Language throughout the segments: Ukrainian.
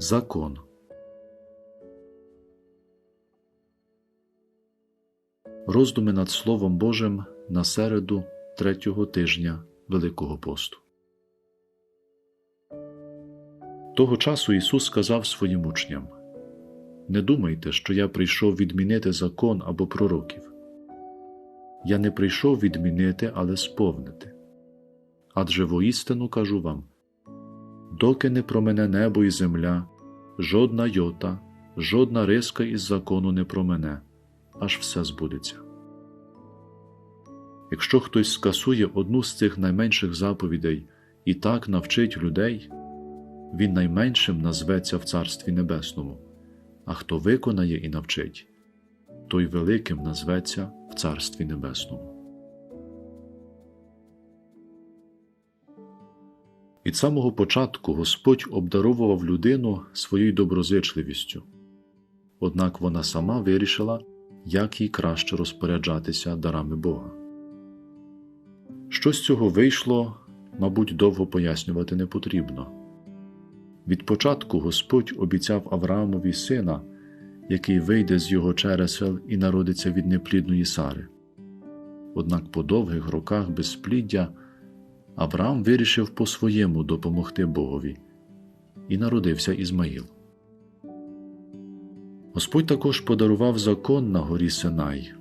Закон Роздуми над Словом Божим на середу третього тижня Великого посту. Того часу Ісус сказав своїм учням: Не думайте, що я прийшов відмінити закон або пророків. Я не прийшов відмінити, але сповнити. Адже воістину кажу вам: доки не промене небо і земля, жодна йота, жодна риска із закону не промене, аж все збудеться. Якщо хтось скасує одну з цих найменших заповідей і так навчить людей, він найменшим назветься в Царстві Небесному, а хто виконає і навчить, той великим назветься в Царстві Небесному. Від самого початку Господь обдаровував людину своєю доброзичливістю, однак вона сама вирішила, як їй краще розпоряджатися дарами Бога. Що з цього вийшло, мабуть, довго пояснювати не потрібно. Від початку Господь обіцяв Авраамові сина, який вийде з його чересел і народиться від неплідної Сари. Однак по довгих роках безпліддя Авраам вирішив по-своєму допомогти Богові, і народився Ізмаїл. Господь також подарував закон на горі Синай,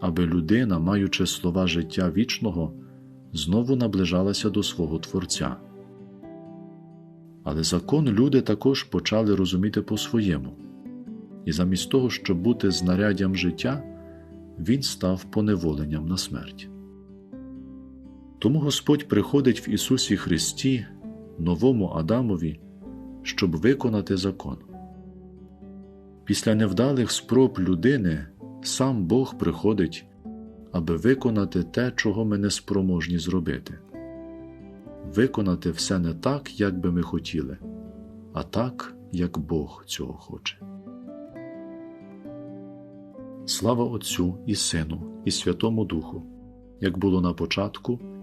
аби людина, маючи слова життя вічного, знову наближалася до свого Творця. Але закон люди також почали розуміти по-своєму, і замість того, щоб бути знаряддям життя, він став поневоленням на смерть. Тому Господь приходить в Ісусі Христі, новому Адамові, щоб виконати закон. Після невдалих спроб людини сам Бог приходить, аби виконати те, чого ми не спроможні зробити виконати все не так, як би ми хотіли, а так, як Бог цього хоче. Слава Отцю і Сину, і Святому Духу, як було на початку,